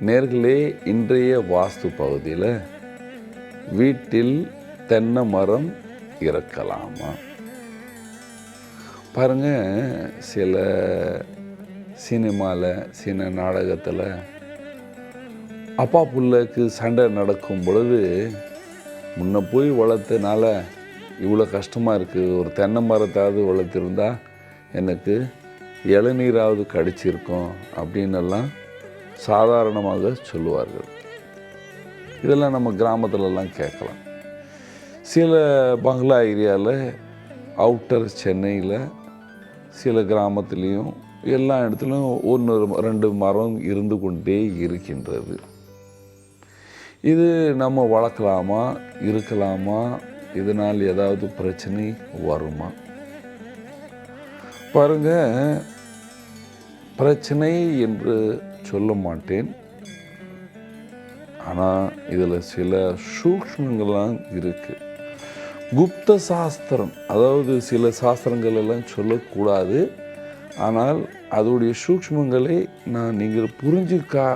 நேர்களே இன்றைய வாஸ்து பகுதியில் வீட்டில் தென்னை மரம் இருக்கலாமா பாருங்க சில சினிமாவில் சின்ன நாடகத்தில் அப்பா பிள்ளைக்கு சண்டை நடக்கும் பொழுது முன்ன போய் வளர்த்தனால இவ்வளோ கஷ்டமாக இருக்குது ஒரு தென்னை மரத்தாவது வளர்த்திருந்தா எனக்கு இளநீராவது கடிச்சிருக்கும் அப்படின்னெல்லாம் சாதாரணமாக சொல்லுவார்கள். இதெல்லாம் நம்ம கிராமத்துலலாம் கேட்கலாம். சில பங்களா ஏரியாவில் அவுட்டர் சென்னையில் சில கிராமத்துலேயும் எல்லா இடத்துலையும் ஒன்று ரெண்டு மரம் இருந்து கொண்டே இருக்கின்றது. இது நம்ம வளர்க்கலாமா இருக்கலாமா இதனால் ஏதாவது பிரச்சனை வருமா? பாருங்க பிரச்சனை என்று சொல்ல மாட்டேன் ஆனால் இதில் சில சூக்ஷ்மங்கள்லாம் இருக்குது குப்த சாஸ்திரம் அதாவது சில சாஸ்திரங்கள் எல்லாம் சொல்லக்கூடாது. ஆனால் அதோடைய சூக்ஷ்மங்களை நான் நீங்கள் புரிஞ்சுக்கா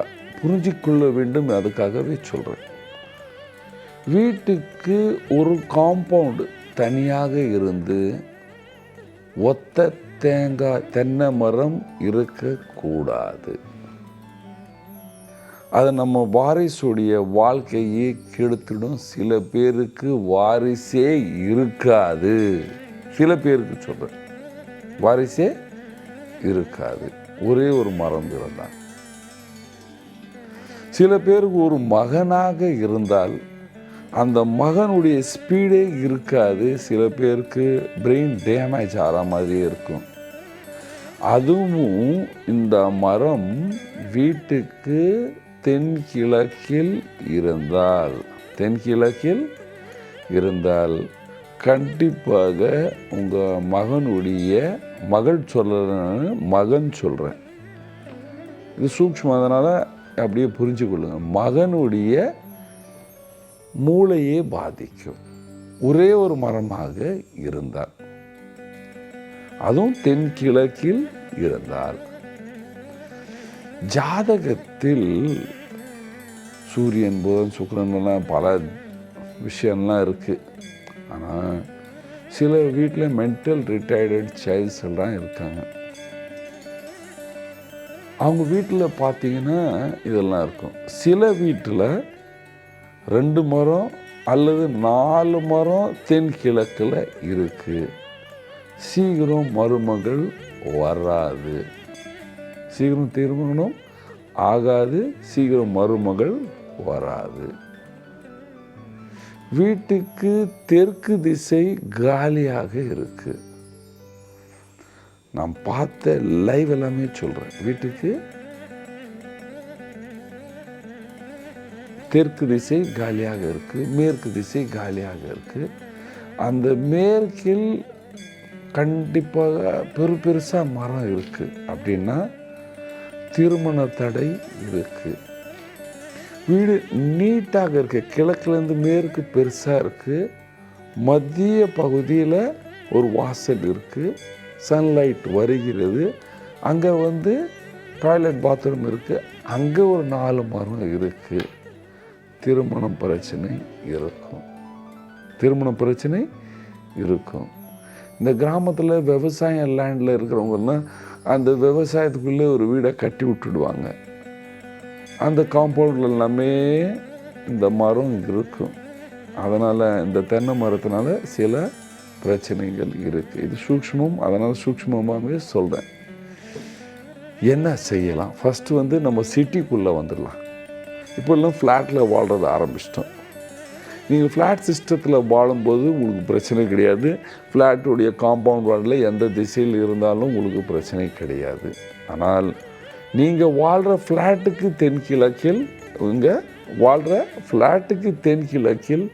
புரிஞ்சிக்கொள்ள வேண்டும் அதுக்காகவே சொல்கிறேன் வீட்டுக்கு ஒரு காம்பவுண்டு தனியாக இருந்து ஒத்த தேங்காய் தென்னை மரம் இருக்கக்கூடாது. அது நம்ம வாரிசுடைய வாழ்க்கையை கெடுத்துடும். சில பேருக்கு வாரிசே இருக்காது. சில பேருக்கு சொல்கிறேன் வாரிசே இருக்காது. ஒரே ஒரு மரம் இருந்தான் சில பேருக்கு ஒரு மகனாக இருந்தால் அந்த மகனுடைய ஸ்பீடே இருக்காது. சில பேருக்கு பிரெயின் டேமேஜ் ஆகிற மாதிரியே இருக்கும். அதுவும் இந்த மரம் வீட்டுக்கு தென்கிழக்கில் இருந்தால் தென்கிழக்கில் இருந்தால் கண்டிப்பாக உங்கள் மகனுடைய மகள் சொல்கிறேன் மகன் சொல்கிறேன் இது சூக்ஷ்மம் அதனால் அப்படியே புரிஞ்சுக்கொள்ளுங்க. மகனுடைய மூளையே பாதிக்கும். ஒரே ஒரு மரமாக இருந்தால். அதுவும் தென்கிழக்கில் இருந்தால். ஜாதகத்தில் சூரியன் புதன் சுக்கரன்லாம் பல விஷயம்லாம் இருக்குது ஆனால் சில வீட்டில் மென்டல் ரிட்டையர்டு சைல்ட்ஸ் எல்லாம் இருக்காங்க. அவங்க வீட்டில் பார்த்தீங்கன்னா இதெல்லாம் இருக்கும். சில வீட்டில் ரெண்டு மரம் அல்லது நாலு மரம் தென்கிழக்கில் இருக்குது சீக்கிரம் மருமகள் வராது. சீக்கிரம் திருமணம் ஆகாது சீக்கிரம் மருமகள் வராது. வீட்டுக்கு தெற்கு திசை காலியாக இருக்கு. நான் பார்த்த லைவ் எல்லாமே சொல்கிறேன் வீட்டுக்கு தெற்கு திசை காலியாக இருக்கு மேற்கு திசை காலியாக இருக்கு. அந்த மேற்கில் கண்டிப்பாக பெரு பெருசாக மரம் இருக்கு. அப்படின்னா திருமண தடை இருக்குது வீடு நீட்டாக இருக்குது கிழக்குலேருந்து மேற்கு பெருசாக இருக்குது மத்திய பகுதியில் ஒரு வாசல் இருக்குது சன்லைட் வருகிறது. அங்கே வந்து டாய்லெட் பாத்ரூம் இருக்குது அங்கே ஒரு நாலு மரம் இருக்குது திருமணம் பிரச்சனை இருக்கும். திருமண பிரச்சனை இருக்கும். இந்த கிராமத்தில் விவசாயம் லேண்டில் இருக்கிறவங்கெல்லாம் அந்த விவசாயத்துக்குள்ளே ஒரு வீடை கட்டி விட்டுடுவாங்க. அந்த காம்பவுண்டில் எல்லாமே இந்த மரம் இருக்கும். அதனால் இந்த தென்னை மரத்தினால சில பிரச்சனைகள் இருக்குது இது சூக்ஷ்மம் அதனால் சூக்ஷ்மமாகவே சொல்கிறேன் என்ன செய்யலாம்? ஃபஸ்ட்டு வந்து நம்ம சிட்டிக்குள்ளே வந்துடலாம். இப்போல்லாம் ஃப்ளாட்டில் வாழ்கிறத ஆரம்பிச்சிட்டோம். நீங்கள் ஃப்ளாட் சிஸ்டத்தில் வாழும்போது உங்களுக்கு பிரச்சனை கிடையாது. ஃப்ளாட்டுடைய காம்பவுண்ட் வார்டில் எந்த திசையில் இருந்தாலும் உங்களுக்கு பிரச்சனை கிடையாது. ஆனால் நீங்கள் வாழ்கிற ஃப்ளாட்டுக்கு தென்கிழக்கில் உங்கள் வாழ்கிற ஃப்ளாட்டுக்கு தென்கிழக்கில்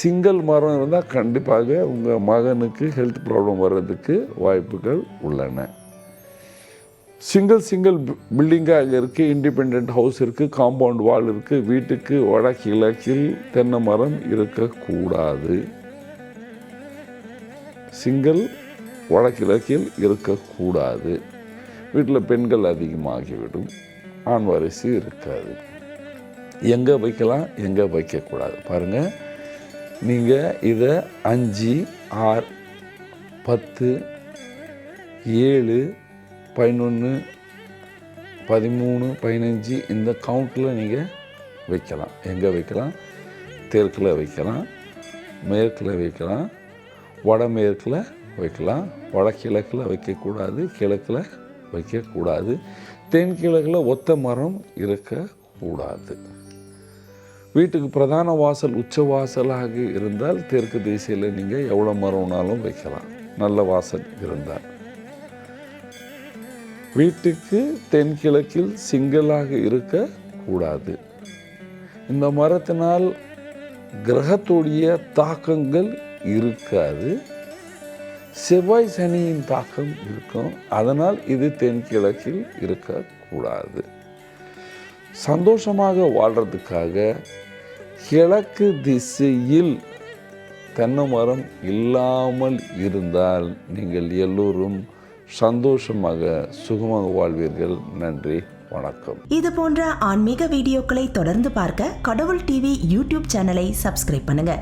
சிங்கிள் மரம் இருந்தால் கண்டிப்பாக உங்கள் மகனுக்கு ஹெல்த் ப்ராப்ளம் வர்றதுக்கு வாய்ப்புகள் உள்ளன. சிங்கிள் சிங்கிள் பில்டிங்காக இருக்குது இண்டிபெண்ட் ஹவுஸ் இருக்குது காம்பவுண்ட் வால் இருக்குது வீட்டுக்கு வடகிழக்கில் தென்னை மரம் இருக்கக்கூடாது. சிங்கிள் வடகிழக்கில் இருக்கக்கூடாது. வீட்டில் பெண்கள் அதிகமாகிவிடும். ஆண் வாரிசு இருக்காது. எங்கே வைக்கலாம் எங்கே வைக்கக்கூடாது. பாருங்கள் நீங்கள் இதை அஞ்சு ஆறு பத்து ஏழு பதினொன்று பதிமூணு பதினஞ்சு இந்த கவுண்டில் நீங்கள் வைக்கலாம். எங்கே வைக்கலாம்? தெற்கில் வைக்கலாம். மேற்கில் வைக்கலாம். வடமேற்கில் வைக்கலாம். வடகிழக்கில் வைக்கக்கூடாது. கிழக்கில் வைக்கக்கூடாது. தென்கிழக்கில் ஒத்த மரம் இருக்கக்கூடாது. வீட்டுக்கு பிரதான வாசல் உச்ச வாசலாக இருந்தால் தெற்கு திசையில் நீங்கள் எவ்வளோ மரம்னாலும் வைக்கலாம். நல்ல வாசல் இருந்தால். வீட்டுக்கு தென்கிழக்கில் சிங்கலாக இருக்கக்கூடாது இந்த மரத்தினால் கிரகத்துடைய தாக்கங்கள் இருக்காது. செவ்வாய் சனியின் தாக்கம் இருக்கும். அதனால் இது தென்கிழக்கில் இருக்கக்கூடாது. சந்தோஷமாக வாழ்கிறதுக்காக கிழக்கு திசையில் தென்னை மரம் இல்லாமல் இருந்தால் நீங்கள் எல்லோரும் சந்தோஷமாக சுகமாக வாழ்வீர்கள். நன்றி வணக்கம். இது போன்ற ஆன்மீக வீடியோக்களை தொடர்ந்து பார்க்க கடவுள் டிவி யூடியூப் சேனலை சப்ஸ்கிரைப் பண்ணுங்க.